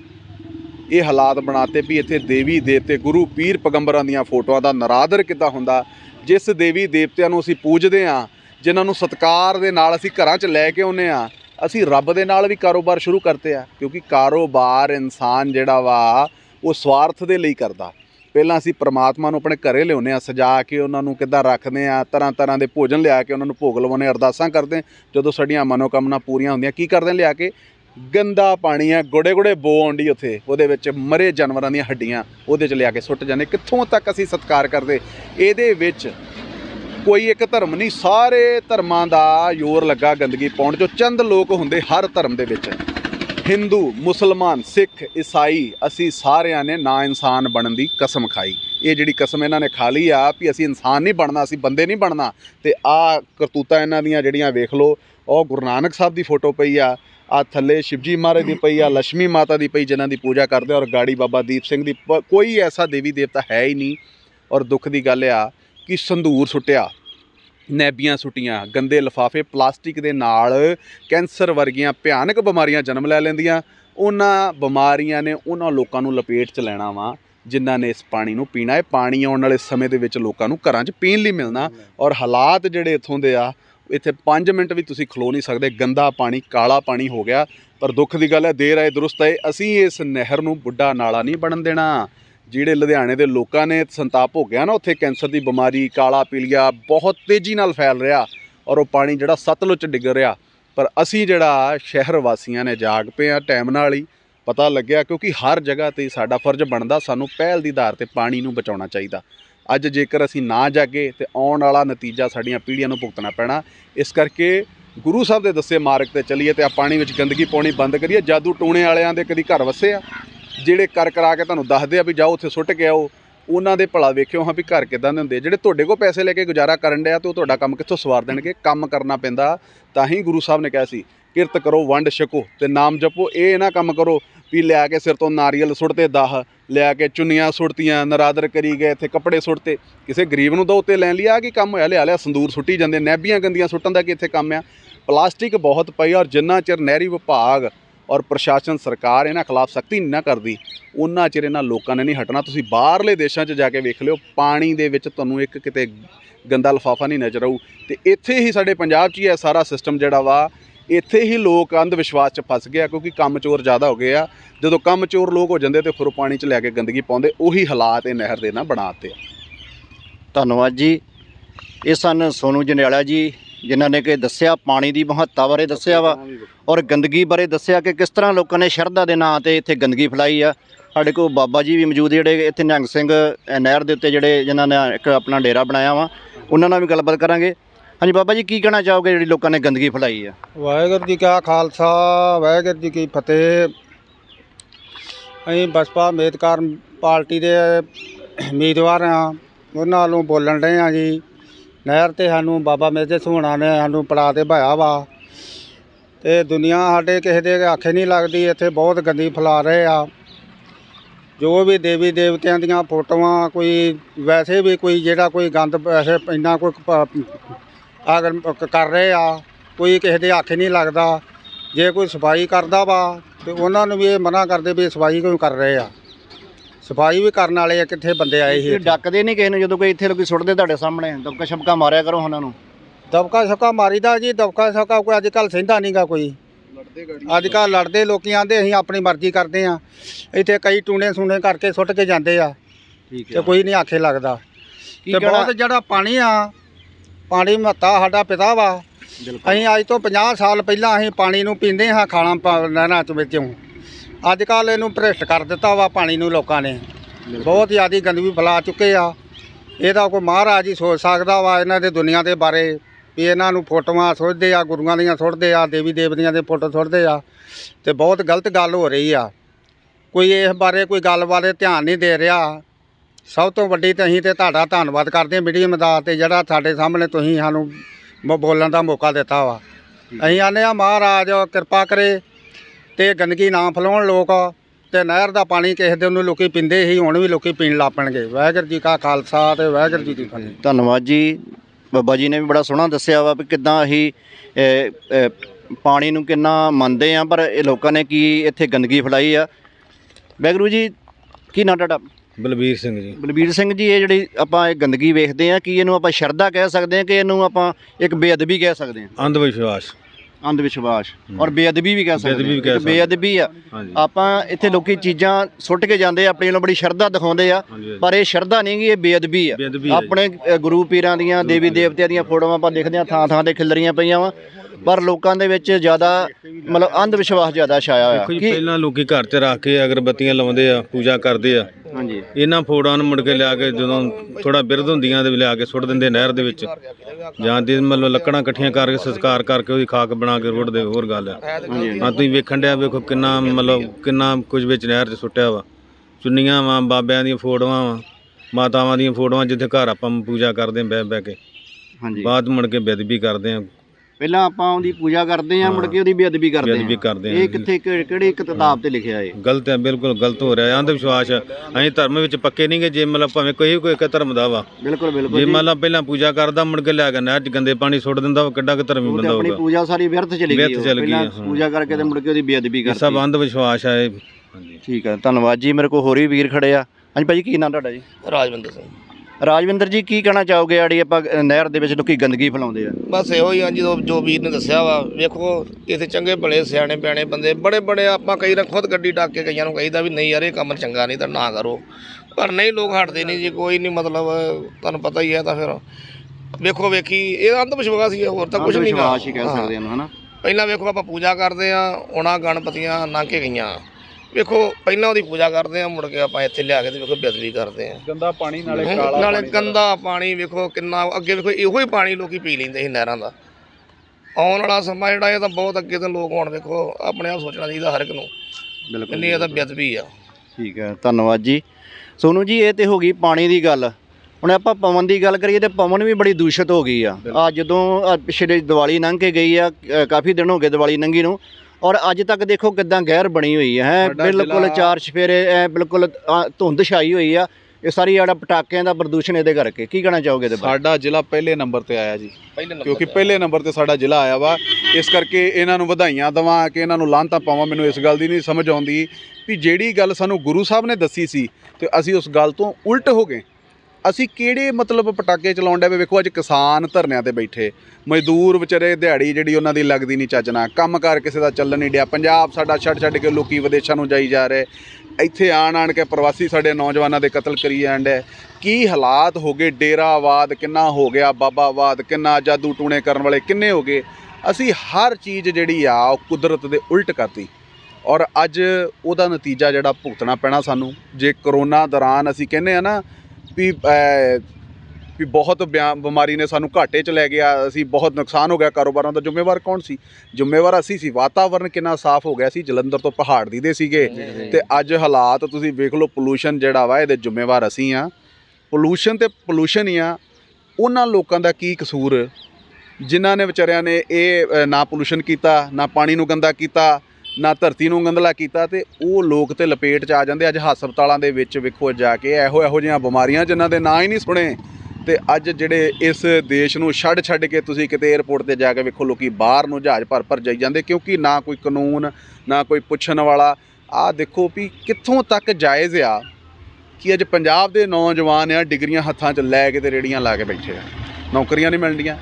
ਇਹ ਹਾਲਾਤ ਬਣਾਤੇ ਵੀ ਇੱਥੇ ਦੇਵੀ ਦੇਵਤੇ, ਗੁਰੂ ਪੀਰ ਪਗੰਬਰਾਂ ਦੀਆਂ ਫੋਟੋਆਂ ਦਾ ਨਰਾਦਰ ਕਿੱਦਾਂ ਹੁੰਦਾ। ਜਿਸ ਦੇਵੀ ਦੇਵਤਿਆਂ ਨੂੰ ਅਸੀਂ ਪੂਜਦੇ ਆ, ਜਿਨ੍ਹਾਂ ਨੂੰ ਸਤਕਾਰ ਦੇ ਨਾਲ ਅਸੀਂ ਘਰਾਂ 'ਚ ਲੈ ਕੇ ਆਉਂਦੇ ਆ, ਅਸੀਂ ਰੱਬ ਦੇ ਨਾਲ ਵੀ ਕਾਰੋਬਾਰ ਸ਼ੁਰੂ ਕਰਤੇ ਆ। ਕਿਉਂਕਿ ਕਾਰੋਬਾਰ ਇਨਸਾਨ ਜਿਹੜਾ ਵਾ ਉਹ ਸਵਾਰਥ ਦੇ ਲਈ ਕਰਦਾ। ਪਹਿਲਾਂ ਅਸੀਂ ਪ੍ਰਮਾਤਮਾ ਨੂੰ ਆਪਣੇ ਘਰੇ ਲਿਆਉਂਦੇ ਆ ਸਜਾ ਕੇ ਉਹਨਾਂ ਨੂੰ ਕਿੱਦਾਂ ਰੱਖਦੇ ਆ ਤਰ੍ਹਾਂ ਤਰ੍ਹਾਂ ਦੇ ਭੋਜਨ ਲਿਆ ਕੇ ਉਹਨਾਂ ਨੂੰ ਭੋਗ ਲਵਾਉਂਦੇ ਅਰਦਾਸਾਂ ਕਰਦੇ ਜਦੋਂ ਸਾਡੀਆਂ ਮਨੋਕਾਮਨਾ ਪੂਰੀਆਂ ਹੁੰਦੀਆਂ, ਕੀ ਕਰਦੇ ਲਿਆ ਕੇ? ਗੰਦਾ ਪਾਣੀ ਆ ਗੋੜੇ ਗੋੜੇ ਬੋ ਆਉਂਦੀ ਉੱਥੇ, ਉਹਦੇ ਵਿੱਚ ਮਰੇ ਜਾਨਵਰਾਂ ਦੀਆਂ ਹੱਡੀਆਂ, ਉਹਦੇ 'ਚ ਲਿਆ ਕੇ ਸੁੱਟ ਜਾਂਦੇ। ਕਿੱਥੋਂ ਤੱਕ ਅਸੀਂ ਸਤਿਕਾਰ ਕਰਦੇ? ਇਹਦੇ ਵਿੱਚ ਕੋਈ ਇੱਕ ਧਰਮ ਨਹੀਂ, ਸਾਰੇ ਧਰਮਾਂ ਦਾ ਜ਼ੋਰ ਲੱਗਾ ਗੰਦਗੀ ਪਾਉਣ 'ਚੋਂ। ਚੰਦ ਲੋਕ ਹੁੰਦੇ ਹਰ ਧਰਮ ਦੇ ਵਿੱਚ। ਹਿੰਦੂ, ਮੁਸਲਮਾਨ, ਸਿੱਖ, ਈਸਾਈ, ਅਸੀਂ ਸਾਰਿਆਂ ਨੇ ਨਾ ਇਨਸਾਨ ਬਣਨ ਦੀ ਕਸਮ ਖਾਈ। ਇਹ ਜਿਹੜੀ ਕਸਮ ਇਹਨਾਂ ਨੇ ਖਾ ਲਈ ਆ ਵੀ ਅਸੀਂ ਇਨਸਾਨ ਨਹੀਂ ਬਣਨਾ, ਅਸੀਂ ਬੰਦੇ ਨਹੀਂ ਬਣਨਾ। ਤੇ ਆ ਕਰਤੂਤਾਂ ਇਹਨਾਂ ਦੀਆਂ ਜਿਹੜੀਆਂ ਵੇਖ ਲਓ, ਉਹ ਗੁਰੂ ਨਾਨਕ ਸਾਹਿਬ ਦੀ ਫੋਟੋ ਪਈ ਆ ਆ ਥੱਲੇ ਸ਼ਿਵਜੀ ਮਹਾਰਾਜ ਦੀ ਪਈ ਆ ਲక్ష్ਮੀ ਮਾਤਾ ਦੀ ਪਈ ਜਿਨ੍ਹਾਂ ਦੀ ਪੂਜਾ ਕਰਦੇ ਔਰ ਗਾੜੀ ਬਾਬਾ ਦੀਪ ਸਿੰਘ ਦੀ ਪ- ਕੋਈ ਐਸਾ ਦੇਵੀ ਦੇਵਤਾ ਹੈ ਹੀ ਨਹੀਂ। ਔਰ ਦੁੱਖ ਦੀ ਗੱਲ ਆ ਕਿ ਸੰਧੂਰ ਸੁੱਟਿਆ। ਨੈਬੀਆਂ ਸੁੱਟੀਆਂ। ਗੰਦੇ ਲਿਫਾਫੇ ਪਲਾਸਟਿਕ ਦੇ ਨਾਲ ਕੈਂਸਰ ਵਰਗੀਆਂ ਭਿਆਨਕ ਬਿਮਾਰੀਆਂ ਜਨਮ ਲੈ ਲੈਂਦੀਆਂ। ਉਹਨਾਂ ਬਿਮਾਰੀਆਂ ਨੇ ਉਹਨਾਂ ਲੋਕਾਂ ਨੂੰ ਲਪੇਟ 'ਚ ਲੈਣਾ ਵਾ, ਜਿਨ੍ਹਾਂ ਨੇ ਇਸ ਪਾਣੀ ਨੂੰ ਪੀਣਾ। ਹੈ ਪਾਣੀ ਆਉਣ ਵਾਲੇ ਸਮੇਂ ਦੇ ਵਿੱਚ ਲੋਕਾਂ ਨੂੰ ਘਰਾਂ 'ਚ ਪੀਣ ਲਈ ਮਿਲਣਾ। ਔਰ ਹਾਲਾਤ ਜਿਹੜੇ ਇੱਥੋਂ ਦੇ ਆ, ਇੱਥੇ 5 ਮਿੰਟ ਵੀ ਤੁਸੀਂ ਖਲੋ ਨਹੀਂ ਸਕਦੇ। ਗੰਦਾ ਪਾਣੀ, ਕਾਲਾ ਪਾਣੀ ਹੋ ਗਿਆ। ਪਰ ਦੁੱਖ ਦੀ ਗੱਲ ਹੈ, ਦੇਰ ਆਏ, ਦਰੁਸਤ ਆਏ। ਅਸੀਂ ਇਸ ਨਹਿਰ ਨੂੰ ਬੁੱਢਾ ਨਾਲਾ ਨਹੀਂ ਬਣਨ ਦੇਣਾ। ਜਿਹੜੇ ਲੁਧਿਆਣੇ ਦੇ ਲੋਕਾਂ ਨੇ ਸੰਤਾਪ ਹੋ ਗਿਆ ਨਾ, ਉੱਥੇ ਕੈਂਸਰ ਦੀ ਬਿਮਾਰੀ, ਕਾਲਾ ਪੀਲੀਆ ਬਹੁਤ ਤੇਜ਼ੀ ਨਾਲ ਫੈਲ ਰਿਹਾ ਔਰ ਉਹ ਪਾਣੀ ਜਿਹੜਾ ਸਤਲੁਜ ਡਿੱਗ ਰਿਹਾ। ਪਰ ਅਸੀਂ ਜਿਹੜਾ ਸ਼ਹਿਰ ਵਾਸੀਆਂ ਨੇ ਜਾਗ ਪਏ ਆ ਟਾਈਮ ਨਾਲ ਹੀ, ਪਤਾ ਲੱਗਿਆ ਕਿਉਂਕਿ ਹਰ ਜਗ੍ਹਾ ਤੇ ਸਾਡਾ ਫਰਜ਼ ਬਣਦਾ ਸਾਨੂੰ ਪਹਿਲ ਦੀ ਆਧਾਰ ਤੇ ਪਾਣੀ ਨੂੰ ਬਚਾਉਣਾ ਚਾਹੀਦਾ। ਅੱਜ ਜੇਕਰ ਅਸੀਂ ਨਾ ਜਾਗੇ ਤੇ ਆਉਣ ਵਾਲਾ ਨਤੀਜਾ ਸਾਡੀਆਂ ਪੀੜ੍ਹੀਆਂ ਨੂੰ ਭੁਗਤਣਾ ਪੈਣਾ। ਇਸ ਕਰਕੇ ਗੁਰੂ ਸਾਹਿਬ ਦੇ ਦੱਸੇ ਮਾਰਗ ਤੇ ਚੱਲੀਏ ਤੇ ਆ ਪਾਣੀ ਵਿੱਚ ਗੰਦਗੀ ਪਾਉਣੀ ਬੰਦ ਕਰੀਏ। ਜਾਦੂ ਟੂਣੇ ਵਾਲਿਆਂ ਦੇ ਕਦੀ ਘਰ ਵਸੇ ਆ। ਜਿਹੜੇ ਕਰ ਕਰਾ ਕੇ ਤੁਹਾਨੂੰ ਦੱਸਦੇ ਆ ਵੀ ਜਾਓ, ਉੱਥੇ ਸੁੱਟ ਕੇ ਆਓ, ਉਹਨਾਂ ਦੇ ਭਲਾ ਵੇਖਿਓ ਹਾਂ ਵੀ ਘਰ ਕਿਦਾਂ ਦੇ ਹੁੰਦੇ ਜਿਹੜੇ ਤੁਹਾਡੇ ਕੋਲ ਪੈਸੇ ਲੈ ਕੇ ਗੁਜ਼ਾਰਾ ਕਰਨ ਡਿਆ, ਤੇ ਉਹ ਤੁਹਾਡਾ ਕੰਮ ਕਿੱਥੋਂ ਸਵਾਰ ਦੇਣਗੇ? ਕੰਮ ਕਰਨਾ ਪੈਂਦਾ। ਤਾਂ ਹੀ ਗੁਰੂ ਸਾਹਿਬ ਨੇ ਕਿਹਾ ਸੀ, ਕਿਰਤ ਕਰੋ, ਵੰਡ ਛਕੋ ਤੇ ਨਾਮ ਜਪੋ। ਇਹ ਨਾ ਕੰਮ ਕਰੋ ਵੀ ਲਿਆ ਕੇ ਸਿਰ ਤੋਂ ਨਾਰੀਅਲ ਸੁੱਟਦੇ ਦਾਹ ਲਿਆ ਕੇ ਚੁੰਨੀਆਂ ਸੁੱਟਤੀਆਂ, ਨਰਾਦਰ ਕਰੀ ਗਏ, ਇੱਥੇ ਕੱਪੜੇ ਸੁੱਟਤੇ। ਕਿਸੇ ਗਰੀਬ ਨੂੰ ਤਾਂ ਉੱਤੇ ਲੈਣ ਲਈ ਆ ਕੀ ਕੰਮ ਹੋਇਆ? ਲਿਆ ਲਿਆ, ਸੰਦੂਰ ਸੁੱਟੀ ਜਾਂਦੇ, ਨੈਬੀਆਂ ਗੰਦੀਆਂ ਸੁੱਟਣ ਦਾ ਕੀ ਇੱਥੇ ਕੰਮ ਆ? ਪਲਾਸਟਿਕ ਬਹੁਤ ਪਈ ਔਰ ਜਿੰਨਾ ਚਿਰ ਨਹਿਰੀ ਵਿਭਾਗ ਔਰ ਪ੍ਰਸ਼ਾਸਨ ਸਰਕਾਰ ਇਹਨਾਂ ਖਿਲਾਫ ਸਖਤੀ ਨਾ ਕਰਦੀ, ਉਹਨਾਂ ਚਿਰ ਇਹਨਾਂ ਲੋਕਾਂ ਨੇ ਨਹੀਂ ਹਟਣਾ। ਤੁਸੀਂ ਬਾਹਰਲੇ ਦੇਸ਼ਾਂ 'ਚ ਜਾ ਕੇ ਵੇਖ ਲਿਓ, ਪਾਣੀ ਦੇ ਵਿੱਚ ਤੁਹਾਨੂੰ ਇੱਕ ਕਿਤੇ ਗੰਦਾ ਲਫਾਫਾ ਨਹੀਂ ਨਜ਼ਰ ਆਊ। ਤੇ ਇੱਥੇ ਹੀ ਸਾਡੇ ਪੰਜਾਬ 'ਚ ਹੀ ਇਹ ਸਾਰਾ ਸਿਸਟਮ ਜਿਹੜਾ ਵਾ, ਇੱਥੇ ਹੀ ਲੋਕ ਅੰਧ ਵਿਸ਼ਵਾਸ 'ਚ ਫਸ ਗਿਆ ਕਿਉਂਕਿ ਕੰਮ ਚੋਰ ਜ਼ਿਆਦਾ ਹੋ ਗਏ ਆ। ਜਦੋਂ ਕੰਮ ਚੋਰ ਲੋਕ ਹੋ ਜਾਂਦੇ ਤੇ ਫਿਰ ਉਹ ਪਾਣੀ 'ਚ ਲੈ ਕੇ ਗੰਦਗੀ ਪਾਉਂਦੇ, ਉਹੀ ਹਾਲਾਤ ਇਹ ਨਹਿਰ ਦੇ ਨਾ ਬਣਾਤੇ ਆ। ਧੰਨਵਾਦ ਜੀ। ਇਹ ਸਨ ਸੋਨੂ ਜੰਡਿਆਲਾ ਜੀ ਜਿਨ੍ਹਾਂ ਨੇ ਕਿ ਦੱਸਿਆ, ਪਾਣੀ ਦੀ ਮਹੱਤਤਾ ਬਾਰੇ ਦੱਸਿਆ ਵਾ ਔਰ ਗੰਦਗੀ ਬਾਰੇ ਦੱਸਿਆ ਕਿ ਕਿਸ ਤਰ੍ਹਾਂ ਲੋਕਾਂ ਨੇ ਸ਼ਰਧਾ ਦੇ ਨਾਂ ਤੇ ਇੱਥੇ ਗੰਦਗੀ ਫੈਲਾਈ ਆ। ਸਾਡੇ ਕੋਲ ਬਾਬਾ ਜੀ ਵੀ ਮੌਜੂਦ ਜਿਹੜੇ ਇੱਥੇ ਨਿਹੰਗ ਸਿੰਘ ਨਹਿਰ ਦੇ ਉੱਤੇ ਜਿਹੜੇ ਜਿਨ੍ਹਾਂ ਨੇ ਇੱਕ ਆਪਣਾ ਡੇਰਾ ਬਣਾਇਆ ਵਾ, ਉਹਨਾਂ ਨਾਲ ਵੀ ਗੱਲਬਾਤ ਕਰਾਂਗੇ। ਹਾਂਜੀ ਬਾਬਾ ਜੀ, ਕੀ ਕਹਿਣਾ ਚਾਹੋਗੇ ਜਿਹੜੀ ਲੋਕਾਂ ਨੇ ਗੰਦਗੀ ਫੈਲਾਈ ਆ? ਵਾਹਿਗੁਰੂ ਜੀ ਕਾ ਖਾਲਸਾ, ਵਾਹਿਗੁਰੂ ਜੀ ਕੀ ਫਤਿਹ। ਅਸੀਂ ਬਸਪਾ ਅੰਬੇਦਕਰ ਪਾਰਟੀ ਦੇ ਉਮੀਦਵਾਰ ਆ, ਉਹਨਾਂ ਵੱਲੋਂ ਬੋਲਣ ਰਹੇ ਆ ਜੀ। ਨਹਿਰ ਤੇ ਸਾਨੂੰ ਬਾਬਾ ਮੇਜੇ ਸੁਹਣਾ ਨੇ ਸਾਨੂੰ ਪੜਾ ਤੇ ਭਾਇਆ ਵਾ। ਤੇ ਦੁਨੀਆ ਸਾਡੇ ਕਿਸੇ ਦੇ ਆਖੇ ਨਹੀਂ ਲੱਗਦੀ, ਇੱਥੇ ਬਹੁਤ ਗੰਦੀ ਫੈਲਾ ਰਹੇ ਆ। ਜੋ ਵੀ ਦੇਵੀ ਦੇਵਤਿਆਂ ਦੀਆਂ ਫੋਟੋਆਂ, ਕੋਈ ਵੈਸੇ ਵੀ ਕੋਈ ਜਿਹੜਾ ਕੋਈ ਗੰਦ ਵੈਸੇ ਇੰਨਾ ਕੋਈ ਪ- ਕਰ ਰਹੇ ਆ, ਕੋਈ ਕਿਸੇ ਦੇ ਆਖੇ ਨਹੀਂ ਲੱਗਦਾ। ਜੇ ਕੋਈ ਸਫ਼ਾਈ ਕਰਦਾ ਵਾ, ਤੇ ਉਹਨਾਂ ਨੂੰ ਵੀ ਇਹ ਮਨਾ ਕਰਦੇ ਵੀ ਸਫ਼ਾਈ ਕਿਉਂ ਕਰ ਰਹੇ ਆ। ਸਫ਼ਾਈ ਵੀ ਕਰਨ ਵਾਲੇ ਆ ਕਿੱਥੇ ਬੰਦੇ ਆਏ ਸੀ ਇੱਥੇ। ਡੱਕਦੇ ਨਹੀਂ ਕਿਸੇ ਨੂੰ ਜਦੋਂ ਕੋਈ ਇੱਥੇ ਲੋਕੀ ਸੁੱਟਦੇ ਤੁਹਾਡੇ ਸਾਹਮਣੇ ਦਬਕਾ ਛਪਕਾ ਮਾਰਿਆ ਕਰੋ ਉਹਨਾਂ ਨੂੰ। ਦਬਕਾ ਸੱਕਾ ਮਾਰੀਦਾ ਜੀ ਦਬਕਾ ਸੱਕਾ ਕੋਈ ਅੱਜ ਕੱਲ ਸਹਿੰਦਾ ਨਹੀਂਗਾ ਕੋਈ। ਅੱਜ ਕੱਲ ਲੜਦੇ ਲੋਕੀ ਆਂਦੇ ਅਸੀਂ ਆਪਣੀ ਮਰਜ਼ੀ ਕਰਦੇ ਆ। ਇੱਥੇ ਕਈ ਟੂਣੇ ਸੂਣੇ ਕਰਕੇ ਸੁੱਟ ਕੇ ਜਾਂਦੇ ਆ। ਠੀਕ ਤੇ ਕੋਈ ਨਹੀਂ ਆਖੇ ਲੱਗਦਾ। ਕੀ ਤੇ ਕਹਿਣਾ? ਬਹੁਤ ਜਿਹੜਾ ਪਾਣੀ ਆ ਪਾਣੀ ਮਹੱਤਾ ਸਾਡਾ ਪਿਤਾ ਵਾ। ਬਿਲਕੁਲ। ਅਸੀਂ ਅੱਜ ਤੋਂ 50 ਸਾਲ ਪਹਿਲਾਂ ਅਸੀਂ ਪਾਣੀ ਨੂੰ ਪੀਂਦੇ ਹਾਂ ਖਾਣਾ ਪਾ- ਨਹਿਰਾਂ ਚ ਵਿੱਚੋਂ। ਅੱਜ ਕੱਲ ਇਹਨੂੰ ਭ੍ਰਿਸ਼ਟ ਕਰ ਦਿੱਤਾ ਵਾ ਪਾਣੀ ਨੂੰ ਲੋਕਾਂ ਨੇ। ਬਹੁਤ ਜ਼ਿਆਦਾ ਗੰਦਗੀ ਫੈਲਾ ਚੁੱਕੇ ਆ। ਇਹਦਾ ਕੋਈ ਮਹਾਰਾਜ ਹੀ ਸੋਚ ਸਕਦਾ ਵਾ ਇਹਨਾਂ ਦੇ ਦੁਨੀਆ ਦੇ ਬਾਰੇ ਵੀ ਇਹਨਾਂ ਨੂੰ ਫੋਟੋਆਂ ਸੁੱਟਦੇ ਆ, ਗੁਰੂਆਂ ਦੀਆਂ ਸੁੱਟਦੇ ਆ, ਦੇਵੀ ਦੇਵਤਿਆਂ ਦੇ ਫੋਟੋ ਸੁੱਟਦੇ ਆ ਤੇ ਬਹੁਤ ਗਲਤ ਗੱਲ ਹੋ ਰਹੀ ਆ। ਕੋਈ ਇਸ ਬਾਰੇ ਕੋਈ ਗੱਲ ਬਾਰੇ ਧਿਆਨ ਨਹੀਂ ਦੇ ਰਿਹਾ। ਸਭ ਤੋਂ ਵੱਡੀ ਤਾਂ ਅਸੀਂ ਤੇ ਤੁਹਾਡਾ ਧੰਨਵਾਦ ਕਰਦੇ ਹਾਂ ਮੀਡੀਅਮ ਦਾ ਤੇ ਜਿਹੜਾ ਸਾਡੇ ਸਾਹਮਣੇ ਤੁਸੀਂ ਸਾਨੂੰ ਬ- ਬੋਲਣ ਦਾ ਮੌਕਾ ਦਿੱਤਾ ਵਾ। ਅਸੀਂ ਆਨੇ ਆ ਮਹਾਰਾਜ ਕਿਰਪਾ ਕਰੇ। ਤੇ ਗੰਦਗੀ ਨਾ ਫੈਲਾਉਣ ਲੋਕ ਤੇ ਨਹਿਰ ਦਾ ਪਾਣੀ ਕਿਸੇ ਦਿਨ ਨੂੰ ਲੋਕੀ ਪੀਂਦੇ ਸੀ ਹੁਣ ਵੀ ਲੋਕੀ ਪੀਣ ਲੱਗ ਪੈਣਗੇ। ਵਾਹਿਗੁਰੂ ਜੀ ਕਾ ਖਾਲਸਾ ਤੇ ਵਾਹਿਗੁਰੂ ਜੀ ਕੀ ਫਤਿਹ। ਧੰਨਵਾਦ ਜੀ। ਬਾਬਾ ਜੀ ਨੇ ਵੀ ਬੜਾ ਸੋਹਣਾ ਦੱਸਿਆ ਵਾ ਵੀ ਕਿੱਦਾਂ ਅਸੀਂ ਪਾਣੀ ਨੂੰ ਕਿੰਨਾ ਮੰਨਦੇ ਆ ਪਰ ਇਹ ਲੋਕਾਂ ਨੇ ਕੀ ਇੱਥੇ ਗੰਦਗੀ ਫੈਲਾਈ ਆ। ਵੈਗਰੂ ਜੀ ਕੀ ਨਾਂ ਤੁਹਾਡਾ? ਬਲਬੀਰ ਸਿੰਘ ਜੀ। ਬਲਬੀਰ ਸਿੰਘ ਜੀ ਇਹ ਜਿਹੜੀ ਆਪਾਂ ਇਹ ਗੰਦਗੀ ਵੇਖਦੇ ਆ ਕੀ ਇਹਨੂੰ ਆਪਾਂ ਸ਼ਰਧਾ ਕਹਿ ਸਕਦੇ ਆ ਕਿ ਇਹਨੂੰ ਆਪਾਂ ਇੱਕ ਬੇਅਦਬੀ ਕਹਿ ਸਕਦੇ ਆ? ਅੰਧ ਵਿਸ਼ਵਾਸ। ਅੰਧ ਵਿਸ਼ਵਾਸ ਔਰ ਬੇਅਦਬੀ ਵੀ ਕਹਿ ਸਕਦੇ ਬੇਅਦਬੀ ਵੀ ਆ ਕਹਿ ਇੱਕ ਸਕਦੇ। ਬੇਅਦਬੀ ਆ। ਹਾਂਜੀ। ਆਪਾਂ ਇੱਥੇ ਲੋਕੀ ਚੀਜ਼ਾਂ ਸੁੱਟ ਕੇ ਜਾਂਦੇ ਆ ਆਪਣੀ ਵੱਲੋਂ ਬੜੀ ਸ਼ਰਧਾ ਦਿਖਾਉਂਦੇ ਆ ਹਾਂਜੀ ਪਰ ਇਹ ਸ਼ਰਧਾ ਨਹੀਂ ਗੀ ਇਹ ਬੇਅਦਬੀ ਆ। ਬੇਅਦਬੀ ਹੈ ਜੀ। ਆਪਣੇ ਅ, ਗੁਰੂ ਪੀਰਾਂ ਦੀਆਂ ਦੇਵੀ ਦੇਵਤਿਆਂ ਦੀਆਂ ਫੋਟੋਆਂ ਆਪਾਂ ਦੇਖਦੇ ਆ ਥਾਂ ਥਾਂ ਤੇ ਖਿਲਰੀਆਂ ਪਈਆਂ ਵਾ। ਪਰ ਲੋਕਾਂ ਦੇ ਵਿੱਚ ਜ਼ਿਆਦਾ ਮਤਲਬ ਅੰਧ ਵਿਸ਼ਵਾਸ ਜ਼ਿਆਦਾ ਛਾਇਆ ਹੋਇਆ। ਦੇਖੋ ਜੀ ਕਿ ਪਹਿਲਾਂ ਲੋਕੀ ਘਰ 'ਚ ਰੱਖ ਕੇ ਅਗਰਬੱਤੀਆਂ ਲਾਉਂਦੇ ਆ ਪੂਜਾ ਕਰਦੇ ਆ। ਹਾਂਜੀ। ਇਹਨਾਂ ਫੋੜਾਂ ਨੂੰ ਮੁੜ ਕੇ ਲਿਆ ਕੇ ਜਦੋਂ ਥੋੜਾ ਬਿਰਧ ਹੁੰਦੀਆਂ ਤੇ ਲਿਆ ਕੇ ਸੁੱਟ ਦਿੰਦੇ ਨਹਿਰ ਦੇ ਵਿੱਚ। ਜਾਂ ਤੇ ਮਤਲਬ ਲੱਕੜਾਂ ਇਕੱਠੀਆਂ ਕਰਕੇ ਸੰਸਕਾਰ ਕਰਕੇ ਉਹਦੀ ਖਾਕ ਬਣਾ ਕੇ ਦੇ ਹੋਰ ਗੱਲ ਆ। ਹਾਂ ਤੁਸੀਂ ਵੇਖਣ ਡਿਆ ਵੇਖੋ ਕਿੰਨਾ ਮਤਲਬ ਕਿੰਨਾ ਕੁਝ ਵਿੱਚ ਨਹਿਰ 'ਚ ਸੁੱਟਿਆ ਵਾ। ਚੁੰਨੀਆਂ ਵਾ ਬਾਬਿਆਂ ਦੀਆਂ ਫੋਟੋਆਂ ਵਾ ਮਾਤਾਵਾਂ ਦੀਆਂ ਫੋਟੋਆਂ ਜਿੱਥੇ ਘਰ ਆਪਾਂ ਪੂਜਾ ਕਰਦੇ ਆ ਬਹਿ ਬਹਿ ਕੇ। ਹਾਂਜੀ। ਬਾਅਦ ਮੁੜ ਕੇ ਬੇਦਬੀ ਕਰਦੇ ਆ ਪਹਿਲਾਂ ਆਪਾਂ ਉਹਦੀ ਪੂਜਾ ਕਰਦੇ ਆ ਮੁੜ ਕੇ ਉਹਦੀ ਬੇਅਦਬੀ ਕਰਦੇ ਆ ਬੇਅਦਬੀ ਕਰਦੇ ਆ ਇਹ ਕਿੱਥੇ ਕਿਹੜੀ ਇੱਕ ਕਿਤਾਬ ਤੇ ਲਿਖਿਆ ਹੈ? ਗਲਤ ਹੈ ਬਿਲਕੁਲ ਗਲਤ ਹੋ ਰਿਹਾ ਹੈ ਅੰਧ ਵਿਸ਼ਵਾਸ ਹੈ। ਅਸੀਂ ਧਰਮ ਵਿੱਚ ਪੱਕੇ ਨਹੀਂਗੇ ਜੇ ਮਤਲਬ ਭਾਵੇਂ ਕੋਈ ਕੋਈ ਇੱਕ ਧਰਮ ਦਾ ਵਾ। ਬਿਲਕੁਲ ਬਿਲਕੁਲ ਜੇ ਲਾ ਪਹਿਲਾਂ ਪੂਜਾ ਕਰਦਾ ਮੁੜ ਕੇ ਲਿਆ ਕੇ ਨਹਿਰ 'ਚ ਗੰਦੇ ਪਾਣੀ ਸੁੱਟ ਦਿੰਦਾ ਵਾ ਕਿੱਡਾ ਕੁ ਧਰਮੀ ਉਹ ਬੰਦਾ ਆਪਣੀ ਹੋਊਗਾ। ਪੂਜਾ ਸਾਰੀ ਵਿਅਰਥ ਚਲੀ ਗਈ ਵਿਅਰਥ ਉਹ। ਚਲੀ ਗਈ ਪਹਿਲਾਂ ਹੈ, ਹਾਂ। ਪੂਜਾ ਕਰਕੇ ਤੇ ਮੁੜ ਕੇ ਉਹਦੀ ਬੇਅਦਬੀ ਇਹ ਕਰਤੀ ਸਭ ਅੰਧ ਵਿਸ਼ਵਾਸ ਹੈ। ਹਾਂਜੀ ਠੀਕ ਹੈ ਧੰਨਵਾਦ ਜੀ। ਮੇਰੇ ਕੋਲ ਹੋਰ ਵੀ ਵੀਰ ਖੜੇ ਆ। ਹਾਂਜੀ ਭਾਜੀ ਕੀ ਨਾਮ ਤੁਹਾਡਾ ਜੀ? ਰਾਜਵਿੰਦਰ ਸਿੰਘ। ਰਾਜਵਿੰਦਰ ਜੀ ਕੀ ਕਹਿਣਾ ਚਾਹੋਗੇ ਆੜੀ ਆਪਾਂ ਨਹਿਰ ਦੇ ਵਿੱਚ ਲੋਕੀ ਗੰਦਗੀ ਫੈਲਾਉਂਦੇ ਆ? ਬਸ ਇਹੋ ਹੀ ਆ ਜਦੋਂ ਜੋ ਵੀਰ ਨੇ ਦੱਸਿਆ ਵਾ ਵੇਖੋ ਇੱਥੇ ਚੰਗੇ ਭਲੇ ਸਿਆਣੇ ਪਿਆਣੇ ਬੰਦੇ ਬੜੇ ਬੜੇ ਆਪਾਂ ਕਈ ਵਾਰ ਖੁਦ ਗੱਡੀ ਡਾਕ ਕੇ ਕਈਆਂ ਨੂੰ ਕਹੀਦਾ ਵੀ ਨਹੀਂ ਯਾਰ ਇਹ ਕੰਮ ਚੰਗਾ ਨਹੀਂ ਤਾਂ ਨਾ ਕਰੋ। ਪਰ ਨਹੀਂ ਲੋਕ ਹਟਦੇ ਨਹੀਂ ਜੀ ਕੋਈ ਨਹੀਂ ਮਤਲਬ ਤੁਹਾਨੂੰ ਪਤਾ ਹੀ ਹੈ ਤਾਂ ਫਿਰ। ਵੇਖੋ ਵੇਖੀ ਇਹ ਅੰਧ ਵਿਸ਼ਵਾਸ ਹੀ ਹੈ ਹੋਰ ਤਾਂ ਕੁਝ ਨਹੀਂ ਵਿਸ਼ਵਾਸ ਹੀ ਕਹਿ। ਸਕਦੇ ਹਾਂ। ਹਨਾ? ਪਹਿਲਾਂ ਵੇਖੋ ਆਪਾਂ ਪੂਜਾ ਕਰਦੇ ਆ ਉਹਨਾਂ ਗਣਪਤੀਆਂ ਲੰਘ ਕੇ ਗਈਆਂ। ਵੇਖੋ ਪਹਿਲਾਂ ਉਹਦੀ ਪੂਜਾ ਕਰਦੇ ਆ ਮੁੜ ਕੇ ਆਪਾਂ ਇੱਥੇ ਲਿਆ ਕੇ ਤੇ ਵੇਖੋ ਬੇਦਬੀ ਕਰਦੇ ਆ। ਗੰਦਾ ਪਾਣੀ ਨਾਲੇ ਕਾਲਾ ਨਾਲੇ ਗੰਦਾ ਪਾਣੀ ਵੇਖੋ ਕਿੰਨਾ ਅੱਗੇ ਵੇਖੋ ਇਹੋ ਹੀ ਪਾਣੀ ਲੋਕੀ ਪੀ ਲੈਂਦੇ ਸੀ ਨਹਿਰਾਂ ਦਾ। ਆਉਣ ਵਾਲਾ ਸਮਾਂ ਜਿਹੜਾ ਇਹ ਤਾਂ ਬਹੁਤ ਅੱਗੇ ਤੋਂ ਲੋਕ ਹੁਣ ਵੇਖੋ ਆਪਣੇ ਆਪ ਸੋਚਣਾ ਚਾਹੀਦਾ ਹਰ ਇੱਕ ਨੂੰ। ਬਿਲਕੁਲ ਇੰਨੀ ਇਹ ਤਾਂ ਬੇਦਬੀ ਆ। ਠੀਕ ਹੈ ਧੰਨਵਾਦ ਜੀ। ਸੋਨੂ ਜੀ ਇਹ ਤੇ ਹੋ ਗਈ ਪਾਣੀ ਦੀ ਗੱਲ। ਹੁਣ ਆਪਾਂ ਪਵਨ ਦੀ ਗੱਲ ਕਰੀਏ ਤੇ ਪਵਨ ਵੀ ਬੜੀ ਦੂਸ਼ਿਤ ਹੋ ਗਈ ਆ। ਆ ਜਦੋਂ ਪਿਛਲੇ ਦੀਵਾਲੀ ਲੰਘ ਕੇ ਗਈ ਆ ਕਾਫੀ ਦਿਨ ਹੋ ਗਏ ਦੀਵਾਲੀ ਲੰਘੀ ਨੂੰ। ਔਰ ਅੱਜ ਤੱਕ ਦੇਖੋ ਕਿਦਾਂ ਗਹਿਰ ਬਣੀ ਹੋਈ ਹੈ ਬਿਲਕੁਲ ਚਾਰ ਚਫੇਰੇ ਐ ਬਿਲਕੁਲ ਧੁੰਦ ਛਾਈ ਹੋਈ ਆ। ਇਹ ਸਾਰੀ ਜਿਹੜਾ ਪਟਾਕਿਆਂ ਦਾ ਪ੍ਰਦੂਸ਼ਣ ਇਹਦੇ ਕਰਕੇ। ਕੀ ਕਹਿਣਾ ਚਾਹੋਗੇ ਇਹਦੇ ਬਾਰੇ? ਸਾਡਾ ਜ਼ਿਲ੍ਹਾ ਪਹਿਲੇ ਨੰਬਰ ਤੇ ਆਇਆ ਜੀ। ਕਿਉਂਕਿ ਪਹਿਲੇ ਨੰਬਰ ਤੇ ਸਾਡਾ ਜ਼ਿਲ੍ਹਾ ਆਇਆ ਵਾ। ਇਸ ਕਰਕੇ ਇਹਨਾਂ ਨੂੰ ਵਧਾਈਆਂ ਦਵਾਂ ਕਿ ਇਹਨਾਂ ਨੂੰ ਲਾਂਤਾਂ ਪਾਵਾਂ। ਮੈਨੂੰ ਇਸ ਗੱਲ ਦੀ ਨਹੀਂ ਸਮਝ ਆਉਂਦੀ ਵੀ ਜਿਹੜੀ ਗੱਲ ਸਾਨੂੰ ਗੁਰੂ ਸਾਹਿਬ ਨੇ ਦੱਸੀ ਸੀ ਤੇ ਅਸੀਂ ਉਸ ਗੱਲ ਤੋਂ ਉਲਟ ਹੋ ਗਏ। ਅਸੀਂ ਕਿਹੜੇ ਮਤਲਬ ਪਟਾਕੇ ਚਲਾਉਣ ਦੇ ਵੇਖੋ, ਅੱਜ ਕਿਸਾਨ ਧਰਨਿਆਂ ਤੇ ਬੈਠੇ। ਮਜ਼ਦੂਰ ਵਿਚਾਰੇ, ਦਿਹਾੜੀ ਜਿਹੜੀ ਉਹਨਾਂ ਦੀ ਲੱਗਦੀ ਨਹੀਂ ਚੱਜਣਾ ਕੰਮਕਾਰ ਕਿਸੇ ਦਾ ਚੱਲਣ ਨਹੀਂ ਡਿਆ। ਪੰਜਾਬ ਸਾਡਾ ਛੱਡ ਛੱਡ ਕੇ ਲੋਕੀ ਵਿਦੇਸ਼ਾਂ ਨੂੰ ਜਾਈ ਜਾ ਰਹੇ। ਇੱਥੇ ਆਣ ਆਣ ਕੇ ਪ੍ਰਵਾਸੀ ਸਾਡੇ ਨੌਜਵਾਨਾਂ ਦੇ ਕਤਲ ਕਰੀ ਜਾਂਦੇ ਕੀ ਹਾਲਾਤ ਹੋ ਗਏ? ਡੇਰਾਵਾਦ ਕਿੰਨਾ ਹੋ ਗਿਆ? ਬਾਬਾਵਾਦ ਕਿੰਨਾ? ਜਾਦੂ ਟੂਣੇ ਕਰਨ ਵਾਲੇ ਕਿੰਨੇ ਹੋ ਗਏ? ਅਸੀਂ ਹਰ ਚੀਜ਼ ਜਿਹੜੀ ਆ, ਉਹ ਕੁਦਰਤ ਦੇ ਉਲਟ ਕਰਤੀ। ਔਰ ਅੱਜ ਉਹਦਾ ਨਤੀਜਾ ਜਿਹੜਾ ਭੁਗਤਣਾ ਪੈਣਾ ਸਾਨੂੰ। ਜੇ ਕਰੋਨਾ ਦੌਰਾਨ ਅਸੀਂ ਕਹਿੰਦੇ ਆ ਨਾ ਵੀ ਵੀ ਬਹੁਤ ਬਿਮਾਰੀ ਨੇ ਸਾਨੂੰ ਘਾਟੇ 'ਚ ਲੈ ਗਿਆ ਅਸੀਂ ਬਹੁਤ ਨੁਕਸਾਨ ਹੋ ਗਿਆ ਕਾਰੋਬਾਰਾਂ ਦਾ। ਜ਼ਿੰਮੇਵਾਰ ਕੌਣ ਸੀ? ਜ਼ਿੰਮੇਵਾਰ ਅਸੀਂ ਸੀ। ਵਾਤਾਵਰਨ ਕਿੰਨਾ ਸਾਫ਼ ਹੋ ਗਿਆ ਸੀ। ਜਲੰਧਰ ਤੋਂ ਪਹਾੜ ਦੀ ਦੇ ਸੀਗੇ ਤੇ ਅੱਜ ਹਾਲਾਤ ਤੁਸੀਂ ਵੇਖ ਲਓ ਪੋਲੂਸ਼ਨ ਜਿਹੜਾ ਵਾ ਇਹਦੇ ਜ਼ਿੰਮੇਵਾਰ ਅਸੀਂ ਆ। ਪੋਲੂਸ਼ਨ ਤੇ ਪੋਲੂਸ਼ਨ ਹੀ ਆ। ਉਹਨਾਂ ਲੋਕਾਂ ਦਾ ਕੀ ਕਸੂਰ? ਜਿਨ੍ਹਾਂ ਨੇ ਵਿਚਾਰਿਆਂ ਨੇ ਇਹ ਨਾ ਪੋਲੂਸ਼ਨ ਕੀਤਾ ਨਾ ਪਾਣੀ ਨੂੰ ਗੰਦਾ ਕੀਤਾ ਨਾ ਧਰਤੀ ਨੂੰ ਗੰਦਲਾ ਕੀਤਾ ਤੇ ਉਹ ਲੋਕ ਤੇ ਲਪੇਟ 'ਚ ਆ ਜਾਂਦੇ ਅੱਜ ਹਸਪਤਾਲਾਂ ਦੇ ਵਿੱਚ ਵੇਖੋ ਜਾ ਕੇ ਇਹੋ ਇਹੋ ਜਿਹੀਆਂ ਬਿਮਾਰੀਆਂ ਜਿਨ੍ਹਾਂ ਦੇ ਨਾਂ ਹੀ ਨਹੀਂ ਸੁਣੇ। ਤੇ ਅੱਜ ਜਿਹੜੇ ਇਸ ਦੇਸ਼ ਨੂੰ ਛੱਡ ਛੱਡ ਕੇ ਤੁਸੀਂ ਕਿਤੇ 에어ਪੋਰਟ ਤੇ ਜਾ ਕੇ ਵੇਖੋ, ਲੋਕੀ ਬਾਹਰ ਨੂੰ ਜਹਾਜ਼ ਭਰ ਭਰ ਜਾਈ ਜਾਂਦੇ, ਕਿਉਂਕਿ ਨਾ ਕੋਈ ਕਾਨੂੰਨ, ਨਾ ਕੋਈ ਪੁੱਛਣ ਵਾਲਾ। ਆਹ ਦੇਖੋ ਵੀ ਕਿੱਥੋਂ ਤੱਕ ਜਾਇਜ਼ ਆ ਕਿ ਅੱਜ ਪੰਜਾਬ ਦੇ ਨੌਜਵਾਨ ਆ, ਡਿਗਰੀਆਂ ਹੱਥਾਂ 'ਚ ਲੈ ਕੇ ਤੇ ਰੇੜੀਆਂ ਲਾ ਕੇ ਬੈਠੇ ਆ। ਨੌਕਰੀਆਂ ਨਹੀਂ ਮਿਲਦੀਆਂ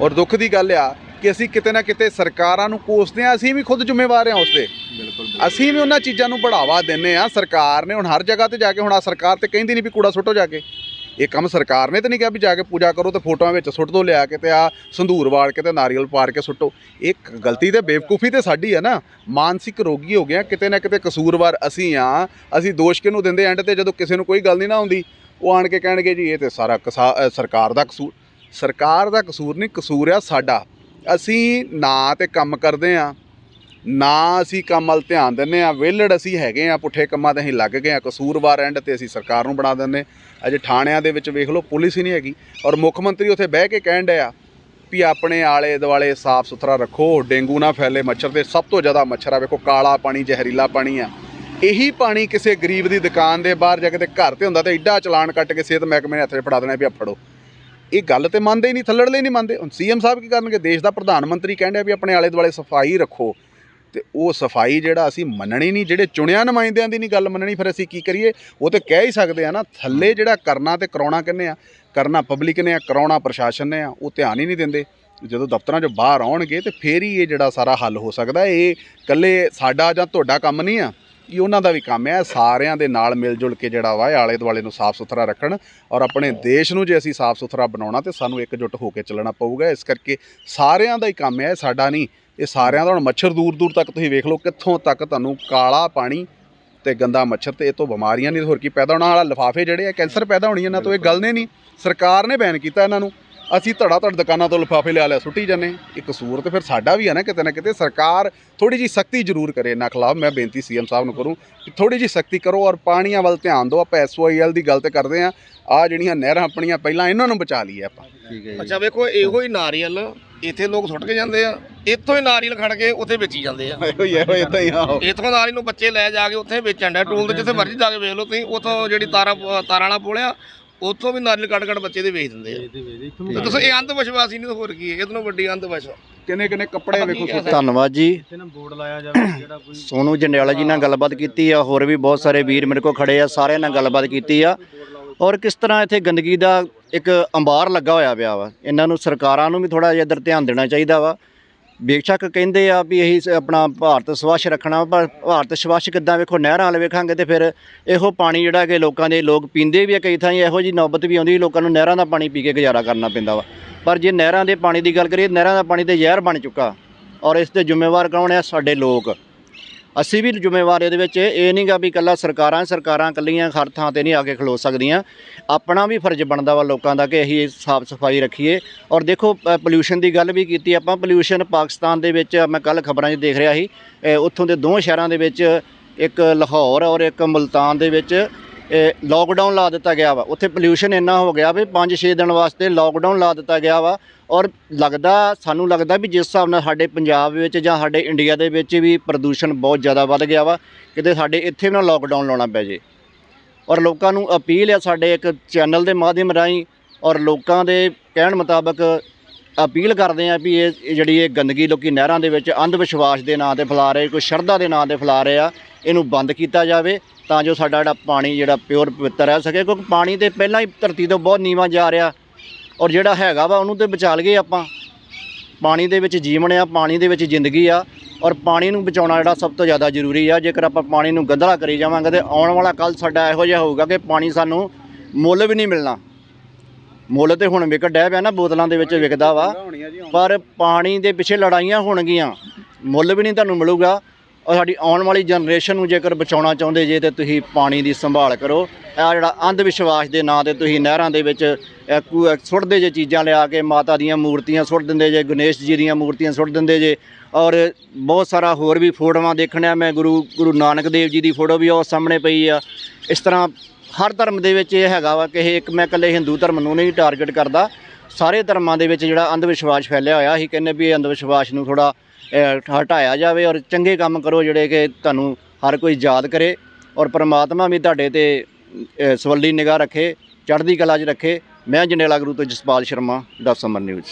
ਔਰ ਦੁੱਖ ਦੀ ਗੱਲ ਆ ਕਿ ਅਸੀਂ ਕਿਤੇ ਨਾ ਕਿਤੇ ਸਰਕਾਰਾਂ ਨੂੰ ਕੋਸਦੇ ਆ ਅਸੀਂ ਵੀ ਖੁਦ ਜ਼ਿੰਮੇਵਾਰ ਆ ਉਸ ਤੇ ਬਿਲਕੁਲ। ਅਸੀਂ ਵੀ ਉਹਨਾਂ ਚੀਜ਼ਾਂ ਨੂੰ ਬੜਾਵਾ ਦਿੰਨੇ ਆ ਸਰਕਾਰ ਨੇ ਹੁਣ ਹਰ ਜਗ੍ਹਾ ਤੇ ਜਾ ਕੇ ਹੁਣ ਆ ਸਰਕਾਰ ਤੇ ਕਹਿੰਦੀ ਨਹੀਂ ਵੀ ਕੂੜਾ ਸੁੱਟੋ ਜਾ ਕੇ। ਇਹ ਕੰਮ ਸਰਕਾਰ ਨੇ ਤਾਂ ਨਹੀਂ ਕਿਹਾ ਵੀ ਜਾ ਕੇ ਪੂਜਾ ਕਰੋ ਤੇ ਫੋਟੋਆਂ ਵਿੱਚ ਸੁੱਟ ਦੋ ਲਿਆ ਕੇ ਤੇ ਆ ਸੰਧੂਰ ਵਾੜ ਕੇ ਤੇ ਨਾਰੀਅਲ ਪਾੜ ਕੇ ਸੁੱਟੋ। ਇਹ ਗਲਤੀ ਤੇ ਬੇਵਕੂਫੀ ਤੇ ਸਾਡੀ ਆ ਨਾ। ਮਾਨਸਿਕ ਰੋਗੀ ਹੋ ਗਿਆ ਕਿਤੇ ਨਾ ਕਿਤੇ ਕਸੂਰਵਾਰ ਅਸੀਂ ਆ। ਅਸੀਂ ਦੋਸ਼ ਕਿਹਨੂੰ ਦਿੰਦੇ ਐਂਡ ਤੇ ਜਦੋਂ ਕਿਸੇ ਨੂੰ ਕੋਈ ਗੱਲ ਨਹੀਂ ਨਾ ਆਉਂਦੀ ਉਹ ਆਣ ਕੇ ਕਹਿਣਗੇ ਜੀ ਇਹ ਤੇ ਸਾਰਾ ਸਰਕਾਰ ਦਾ ਕਸੂਰ। ਸਰਕਾਰ ਦਾ ਕਸੂਰ ਨਹੀਂ ਕਸੂਰ ਆ ਸਾਡਾ। ਅਸੀਂ ਨਾ ਤੇ ਕੰਮ ਕਰਦੇ ਆ ਨਾ ਅਸੀਂ ਕੰਮ ਵੱਲ ਧਿਆਨ ਦਿੰਦੇ ਆ ਵਿਹਲੜ ਅਸੀਂ ਹੈਗੇ ਆ ਪੁੱਠੇ ਕੰਮਾਂ ਤੇ ਅਸੀਂ ਲੱਗ ਗਏ ਆ ਕਸੂਰਵਾਰ ਐਂਡ ਤੇ ਅਸੀਂ ਸਰਕਾਰ ਨੂੰ ਬਣਾ ਦਿੰਦੇ ਅਜੇ ਥਾਣਿਆਂ ਦੇ ਵਿੱਚ ਵੇਖ ਲਓ, ਪੁਲਿਸ ਹੀ ਨਹੀਂ ਹੈਗੀ। ਔਰ ਮੁੱਖ ਮੰਤਰੀ ਉੱਥੇ ਬਹਿ ਕੇ ਕਹਿਣ ਡਿਆ ਵੀ ਆਪਣੇ ਆਲੇ ਦੁਆਲੇ ਸਾਫ਼ ਸੁਥਰਾ ਰੱਖੋ, ਡੇਂਗੂ ਨਾ ਫੈਲੇ ਮੱਛਰ ਤੇ ਸਭ ਤੋਂ ਜ਼ਿਆਦਾ ਮੱਛਰ ਆ, ਵੇਖੋ, ਕਾਲਾ ਪਾਣੀ ਜ਼ਹਿਰੀਲਾ ਪਾਣੀ ਆ। ਇਹੀ ਪਾਣੀ ਕਿਸੇ ਗਰੀਬ ਦੀ ਦੁਕਾਨ ਦੇ ਬਾਹਰ ਜਾ ਕੇ ਤੇ ਘਰ ਤੇ ਹੁੰਦਾ ਤੇ ਐਡਾ ਚਲਾਨ ਕੱਟ ਕੇ ਸਿਹਤ ਮਹਿਕਮੇ ਨੇ ਹੱਥ 'ਚ ਫੜਾ ਦੇਣਾ ਵੀ ਆ ਫੜੋ। ਇਹ ਗੱਲ ਤੇ ਮੰਨਦੇ ਹੀ ਨਹੀਂ ਥੱਲੜਲੇ ਨਹੀਂ ਮੰਨਦੇ। ਹੁਣ ਸੀਐਮ ਸਾਹਿਬ ਕੀ ਕਰਨਗੇ? ਦੇਸ਼ ਦਾ ਪ੍ਰਧਾਨ ਮੰਤਰੀ ਕਹਿੰਦੇ ਆ ਵੀ ਆਪਣੇ ਆਲੇ ਦੁਆਲੇ ਸਫ਼ਾਈ ਰੱਖੋ। ਤੇ ਉਹ ਸਫ਼ਾਈ ਜਿਹੜਾ ਅਸੀਂ ਮੰਨਣੀ ਨਹੀਂ, ਜਿਹੜੇ ਚੁਣਿਆ ਨੁਮਾਇੰਦਿਆਂ ਦੀ ਨਹੀਂ ਗੱਲ ਮੰਨਣੀ, ਫਿਰ ਅਸੀਂ ਕੀ ਕਰੀਏ? ਉਹ ਤੇ ਕਹਿ ਹੀ ਸਕਦੇ ਆ ਨਾ, ਥੱਲੇ ਜਿਹੜਾ ਕਰਨਾ ਤੇ ਕਰਾਉਣਾ ਕਹਿੰਦੇ ਆ? ਕਰਨਾ ਪਬਲਿਕ ਨੇ ਆ, ਕਰਾਉਣਾ ਪ੍ਰਸ਼ਾਸਨ ਨੇ ਆ, ਉਹ ਧਿਆਨ ਹੀ ਨਹੀਂ ਦਿੰਦੇ। ਜਦੋਂ ਦਫ਼ਤਰਾਂ 'ਚੋਂ ਬਾਹਰ ਆਉਣਗੇ ਤੇ ਫੇਰ ਹੀ ਇਹ ਜਿਹੜਾ ਸਾਰਾ ਹੱਲ ਹੋ ਸਕਦਾ। ਇਹ ਇਕੱਲੇ ਸਾਡਾ ਜਾਂ ਤੁਹਾਡਾ ਕੰਮ ਨਹੀਂ ਆ। ਇਹ ਉਹਨਾਂ ਦਾ ਵੀ ਕੰਮ ਹੈ, ਸਾਰਿਆਂ ਦੇ ਨਾਲ ਮਿਲ ਜੁਲ ਕੇ ਜਿਹੜਾ ਵਾ ਆਲੇ ਦੁਆਲੇ ਨੂੰ ਸਾਫ਼ ਸੁਥਰਾ ਰੱਖਣ ਔਰ ਆਪਣੇ ਦੇਸ਼ ਨੂੰ ਜੇ ਅਸੀਂ ਸਾਫ਼ ਸੁਥਰਾ ਬਣਾਉਣਾ ਤੇ ਸਾਨੂੰ ਇਕਜੁੱਟ ਹੋ ਕੇ ਚੱਲਣਾ ਪਊਗਾ। ਇਸ ਕਰਕੇ ਸਾਰਿਆਂ ਦਾ ਹੀ ਕੰਮ ਹੈ ਸਾਡਾ ਨਹੀਂ, ਇਹ ਸਾਰਿਆਂ ਦਾ ਹੁਣ ਮੱਛਰ ਦੂਰ ਦੂਰ ਤੱਕ ਤੁਸੀਂ ਵੇਖ ਲਓ ਕਿੱਥੋਂ ਤੱਕ ਤੁਹਾਨੂੰ ਕਾਲਾ ਪਾਣੀ ਤੇ ਗੰਦਾ ਮੱਛਰ ਤੇ ਇਹ ਤੋਂ ਬਿਮਾਰੀਆਂ ਨਹੀਂ ਹੋਰ ਕੀ ਪੈਦਾ ਹੋਣਾ। ਵਾਲਾ ਲਿਫਾਫੇ ਜਿਹੜੇ ਆ, ਕੈਂਸਰ ਪੈਦਾ ਹੋਣੀ ਇਹਨਾਂ ਤੋਂ, ਇਹ ਗੱਲ ਨੇ ਨਹੀਂ। ਸਰਕਾਰ ਨੇ ਬੈਨ ਕੀਤਾ ਇਹਨਾਂ ਨੂੰ। ਅਸੀਂ ਧੜਾ ਧੜ ਦੁਕਾਨਾਂ ਤੋਂ ਲਿਫਾਫੇ ਲਿਆ ਲਿਆ ਸੁੱਟੀ ਜਾਂਦੇ ਇਹ ਕਸੂਰ ਤੇ ਫਿਰ ਸਾਡਾ ਵੀ ਹੈ ਨਾ ਕਿਤੇ ਨਾ ਕਿਤੇ। ਸਰਕਾਰ ਥੋੜੀ ਜੀ ਸਖਤੀ ਜ਼ਰੂਰ ਕਰੇ ਇਹਨਾਂ ਖਿਲਾਫ। ਮੈਂ ਬੇਨਤੀ ਸੀਐਮ ਸਾਹਿਬ ਨੂੰ ਕਰੂੰ ਕਿ ਥੋੜੀ ਜੀ ਸਖਤੀ ਕਰੋ ਔਰ ਪਾਣੀਆਂ ਵੱਲ ਧਿਆਨ ਦਿਓ। ਆਪਾਂ ਐਸਓਆਈਐਲ ਦੀ ਗੱਲ ਤੇ ਕਰਦੇ ਆ ਆ ਜਿਹੜੀਆਂ ਨਹਿਰਾਂ ਆਪਣੀਆਂ ਪਹਿਲਾਂ ਇਹਨਾਂ ਨੂੰ ਬਚਾ ਲਈਏ ਆਪਾਂ। ਠੀਕ ਹੈ ਅੱਛਾ ਵੇਖੋ ਇਹੋ ਹੀ ਨਾਰੀਅਲ ਇੱਥੇ ਲੋਕ ਸੁੱਟ ਕੇ ਜਾਂਦੇ ਆ। ਇੱਥੋਂ ਹੀ ਨਾਰੀਅਲ ਖੜ ਕੇ ਉੱਥੇ ਵੇਚੀ ਜਾਂਦੇ ਆ। ਇਹੋ ਹੀ ਇਹੋ ਇਦਾਂ ਹੀ ਆਹੋ ਇੱਥੋਂ ਨਾਰੀਅਲ ਨੂੰ ਬੱਚੇ ਲੈ ਜਾ ਕੇ ਉੱਥੇ ਵੇਚਣ ਦਾ ਟੂਲ ਤੇ ਜਿੱਥੇ ਮਰਜ਼ੀ ਜਾ ਕੇ ਵੇਖ ਲਓ ਤੁਸੀਂ। ਉੱਥੋਂ ਜਿਹੜੀ ਤਾਰਾਂ ਤਾਰਾਂ ਵਾਲਾ ਪੋਲਿਆ ਉੱਥੋਂ ਵੀ ਨਾਰੀਅਲ ਕੱਢ ਕੱਢ ਬੱਚੇ ਦੇ ਵੇਚ ਦਿੰਦੇ ਆ। ਤੇ ਦੱਸੋ ਇਹ ਅੰਧ ਵਿਸ਼ਵਾਸ ਹੀ ਨਹੀਂ ਤਾਂ ਹੋਰ ਕੀ ਹੈ? ਇਹਦੇ ਵੱਡੀ ਅੰਧ ਵਿਸ਼ਵਾਸ। ਕਿੰਨੇ ਕਿੰਨੇ ਕੱਪੜੇ ਵੇਖੋ ਧੰਨਵਾਦ ਜੀ। ਸੋਨੂ ਜੰਡਿਆਲਾ ਜੀ ਨਾਲ ਗੱਲਬਾਤ ਕੀਤੀ ਆ ਹੋਰ ਵੀ ਬਹੁਤ ਸਾਰੇ ਵੀਰ ਮੇਰੇ ਕੋਲ ਖੜੇ ਆ ਸਾਰਿਆਂ ਨਾਲ ਗੱਲਬਾਤ ਕੀਤੀ ਆ। ਔਰ ਕਿਸ ਤਰ੍ਹਾਂ ਇੱਥੇ ਗੰਦਗੀ ਦਾ ਇੱਕ ਅੰਬਾਰ ਲੱਗਾ ਹੋਇਆ ਪਿਆ ਵਾ। ਇਹਨਾਂ ਨੂੰ ਸਰਕਾਰਾਂ ਨੂੰ ਵੀ ਥੋੜਾ ਜਿਹਾ ਇੱਧਰ ਧਿਆਨ ਦੇਣਾ ਚਾਹੀਦਾ ਵਾ। ਬੇਸ਼ੱਕ ਕਹਿੰਦੇ ਆ ਵੀ ਇਹੀ ਸ- ਆਪਣਾ ਭਾਰਤ ਸਵੱਛ ਰੱਖਣਾ ਪਰ ਭਾਰਤ ਸਵੱਛ ਕਿੱਦਾਂ ਵੇਖੋ, ਨਹਿਰਾਂ ਵਾਲ ਵੇਖਾਂਗੇ ਤੇ ਫਿਰ ਇਹੋ ਪਾਣੀ ਜਿਹੜਾ ਕਿ ਲੋਕਾਂ ਦੇ, ਲੋਕ ਪੀਂਦੇ ਵੀ ਆ ਕਈ ਥਾਂ ਇਹੋ ਜੀ ਨੌਬਤ ਵੀ ਆਉਂਦੀ ਲੋਕਾਂ ਨੂੰ ਨਹਿਰਾਂ ਦਾ ਪਾਣੀ ਪੀ ਕੇ ਗੁਜ਼ਾਰਾ ਕਰਨਾ ਪੈਂਦਾ ਵਾ। ਪਰ ਜੇ ਨਹਿਰਾਂ ਦੇ ਪਾਣੀ ਦੀ ਗੱਲ ਕਰੀਏ, ਨਹਿਰਾਂ ਦਾ ਪਾਣੀ ਤੇ ਜ਼ਹਿਰ ਬਣ ਚੁੱਕਾ ਔਰ ਇਸ 'ਤੇ ਜ਼ਿੰਮੇਵਾਰ ਕੌਣ ਆ? ਸਾਡੇ ਲੋਕ। ਅਸੀਂ ਵੀ ਜ਼ਿੰਮੇਵਾਰ ਇਹਦੇ ਵਿੱਚ। ਇਹ ਨਹੀਂਗਾ ਵੀ ਇਕੱਲਾ ਸਰਕਾਰਾਂ ਸਰਕਾਰਾਂ ਇਕੱਲੀਆਂ ਹਰ ਥਾਂ ਤੇ ਨਹੀਂ ਆ ਕੇ ਖਲੋ ਸਕਦੀਆਂ। ਆਪਣਾ ਵੀ ਫਰਜ਼ ਬਣਦਾ ਵਾ ਲੋਕਾਂ ਦਾ ਕਿ ਅਸੀਂ ਸਾਫ਼ ਸਫ਼ਾਈ ਰੱਖੀਏ। ਔਰ ਦੇਖੋ ਪੋਲਿਊਸ਼ਨ ਦੀ ਗੱਲ ਵੀ ਕੀਤੀ ਆਪਾਂ। ਪੋਲਿਊਸ਼ਨ ਪਾਕਿਸਤਾਨ ਦੇ ਵਿੱਚ ਮੈਂ ਕੱਲ ਖਬਰਾਂ 'ਚ ਦੇਖ ਰਿਹਾ ਸੀ। ਉੱਥੋਂ ਦੇ ਦੋ ਸ਼ਹਿਰਾਂ ਦੇ ਵਿੱਚ ਇੱਕ ਲਾਹੌਰ ਔਰ ਇੱਕ ਮੁਲਤਾਨ ਦੇ ਵਿੱਚ ਲੋਕਡਾਊਨ ਲਾ ਦਿੱਤਾ ਗਿਆ ਵਾ। ਉੱਥੇ ਪੋਲਿਊਸ਼ਨ ਇੰਨਾ ਹੋ ਗਿਆ ਵੀ 5-6 ਦਿਨ ਵਾਸਤੇ ਲੋਕਡਾਊਨ ਲਾ ਦਿੱਤਾ ਗਿਆ ਵਾ ਔਰ ਲੱਗਦਾ, ਸਾਨੂੰ ਲੱਗਦਾ ਵੀ ਜਿਸ ਹਿਸਾਬ ਨਾਲ ਸਾਡੇ ਪੰਜਾਬ ਵਿੱਚ ਜਾਂ ਸਾਡੇ ਇੰਡੀਆ ਦੇ ਵਿੱਚ ਵੀ ਪ੍ਰਦੂਸ਼ਣ ਬਹੁਤ ਜ਼ਿਆਦਾ ਵੱਧ ਗਿਆ ਵਾ, ਕਿਤੇ ਸਾਡੇ ਇੱਥੇ ਵੀ ਨਾ ਲੋਕਡਾਊਨ ਲਾਉਣਾ ਪੈ ਜੇ। ਔਰ ਲੋਕਾਂ ਨੂੰ ਅਪੀਲ ਹੈ ਸਾਡੇ ਇੱਕ ਚੈਨਲ ਦੇ ਮਾਧਿਅਮ ਰਾਹੀਂ ਔਰ ਲੋਕਾਂ ਦੇ ਕਹਿਣ ਮੁਤਾਬਕ ਅਪੀਲ ਕਰਦੇ ਆ ਵੀ ਇਹ ਜਿਹੜੀ ਇਹ ਗੰਦਗੀ ਲੋਕੀ ਨਹਿਰਾਂ ਦੇ ਵਿੱਚ ਅੰਧ ਵਿਸ਼ਵਾਸ ਦੇ ਨਾਂ ਤੇ ਫੈਲਾ ਰਹੇ, ਕੋਈ ਸ਼ਰਧਾ ਦੇ ਨਾਂ ਤੇ ਫੈਲਾ ਰਹੇ ਆ, ਇਹਨੂੰ ਬੰਦ ਕੀਤਾ ਜਾਵੇ ਤਾਂ ਜੋ ਸਾਡਾ ਜਿਹੜਾ ਪਾਣੀ ਜਿਹੜਾ ਪਿਓਰ ਪਵਿੱਤਰ ਰਹਿ ਸਕੇ, ਕਿਉਂਕਿ ਪਾਣੀ ਤੇ ਪਹਿਲਾਂ ਹੀ ਧਰਤੀ ਤੋਂ ਬਹੁਤ ਨੀਵਾਂ ਜਾ ਰਿਹਾ ਔਰ ਜਿਹੜਾ ਹੈਗਾ ਵਾ ਉਹਨੂੰ ਤੇ ਬਚਾ ਲਈਏ ਆਪਾਂ। ਪਾਣੀ ਦੇ ਵਿੱਚ ਜੀਵਨ ਆ, ਪਾਣੀ ਦੇ ਵਿੱਚ ਜ਼ਿੰਦਗੀ ਆ ਔਰ ਪਾਣੀ ਨੂੰ ਬਚਾਉਣਾ ਜਿਹੜਾ ਸਭ ਤੋਂ ਜ਼ਿਆਦਾ ਜ਼ਰੂਰੀ ਆ। ਜੇਕਰ ਆਪਾਂ ਪਾਣੀ ਨੂੰ ਗੰਧਲਾ ਕਰੀ ਜਾਵਾਂਗੇ ਤੇ ਆਉਣ ਵਾਲਾ ਕੱਲ ਸਾਡਾ ਇਹੋ ਜਿਹਾ ਹੋਊਗਾ ਕਿ ਪਾਣੀ ਸਾਨੂੰ ਮੁੱਲ ਵੀ ਨਹੀਂ ਮਿਲਣਾ। ਮੁੱਲ ਤੇ ਹੁਣ ਵਿਕ ਡੈ ਪਿਆ ਨਾ ਬੋਤਲਾਂ ਦੇ ਵਿੱਚ ਵਿਕਦਾ ਵਾ। ਪਰ ਪਾਣੀ ਦੇ ਪਿੱਛੇ ਲੜਾਈਆਂ ਹੋਣਗੀਆਂ। ਮੁੱਲ ਵੀ ਨਹੀਂ ਤੁਹਾਨੂੰ ਮਿਲੂਗਾ। ਔਰ ਸਾਡੀ ਆਉਣ ਵਾਲੀ ਜਨਰੇਸ਼ਨ ਨੂੰ ਜੇਕਰ ਬਚਾਉਣਾ ਚਾਹੁੰਦੇ ਜੇ ਤੇ ਤੁਸੀਂ ਪਾਣੀ ਦੀ ਸੰਭਾਲ ਕਰੋ। ਇਹ ਜਿਹੜਾ ਅੰਧ ਵਿਸ਼ਵਾਸ ਦੇ ਨਾਂ ਤੇ ਤੁਸੀਂ ਨਹਿਰਾਂ ਦੇ ਵਿੱਚ ਸੁੱਟਦੇ ਜੇ ਚੀਜ਼ਾਂ ਲਿਆ ਕੇ ਮਾਤਾ ਦੀਆਂ ਮੂਰਤੀਆਂ ਸੁੱਟ ਦਿੰਦੇ ਜੇ ਗਣੇਸ਼ ਜੀ ਦੀਆਂ ਮੂਰਤੀਆਂ ਸੁੱਟ ਦਿੰਦੇ ਜੇ। ਔਰ ਬਹੁਤ ਸਾਰਾ ਹੋਰ ਵੀ ਫੋਟੋਆਂ ਦੇਖਣਿਆ। ਮੈਂ ਗੁਰੂ ਗੁਰੂ ਨਾਨਕ ਦੇਵ ਜੀ ਦੀ ਫੋਟੋ ਵੀ ਉਹ ਸਾਹਮਣੇ ਪਈ ਆ। ਇਸ ਤਰ੍ਹਾਂ ਹਰ ਧਰਮ ਦੇ ਵਿੱਚ ਇਹ ਹੈਗਾ ਵਾ ਕਿ ਇਹ ਇੱਕ ਮੈਂ ਇਕੱਲੇ ਹਿੰਦੂ ਧਰਮ ਨੂੰ ਨਹੀਂ ਟਾਰਗੇਟ ਕਰਦਾ। ਸਾਰੇ ਧਰਮਾਂ ਦੇ ਵਿੱਚ ਜਿਹੜਾ ਅੰਧ ਵਿਸ਼ਵਾਸ ਫੈਲਿਆ ਹੋਇਆ, ਅਸੀਂ ਕਹਿੰਦੇ ਵੀ ਇਹ ਅੰਧ ਵਿਸ਼ਵਾਸ ਨੂੰ ਥੋੜਾ ਹਟਾਇਆ ਜਾਵੇ ਔਰ ਚੰਗੇ ਕੰਮ ਕਰੋ ਜਿਹੜੇ ਕਿ ਤੁਹਾਨੂੰ ਹਰ ਕੋਈ ਯਾਦ ਕਰੇ ਔਰ ਪ੍ਰਮਾਤਮਾ ਵੀ ਤੁਹਾਡੇ ਤੇ ਸਵੱਲੀ ਨਿਗਾਹ ਰੱਖੇ, ਚੜ੍ਹਦੀ ਕਲਾ 'ਚ ਰੱਖੇ। ਮੈਂ ਜੰਡੇਲਾ ਗੁਰੂ ਤੋਂ ਜਸਪਾਲ ਸ਼ਰਮਾ, ਦਸ ਸਮਰ ਨਿਊਜ਼।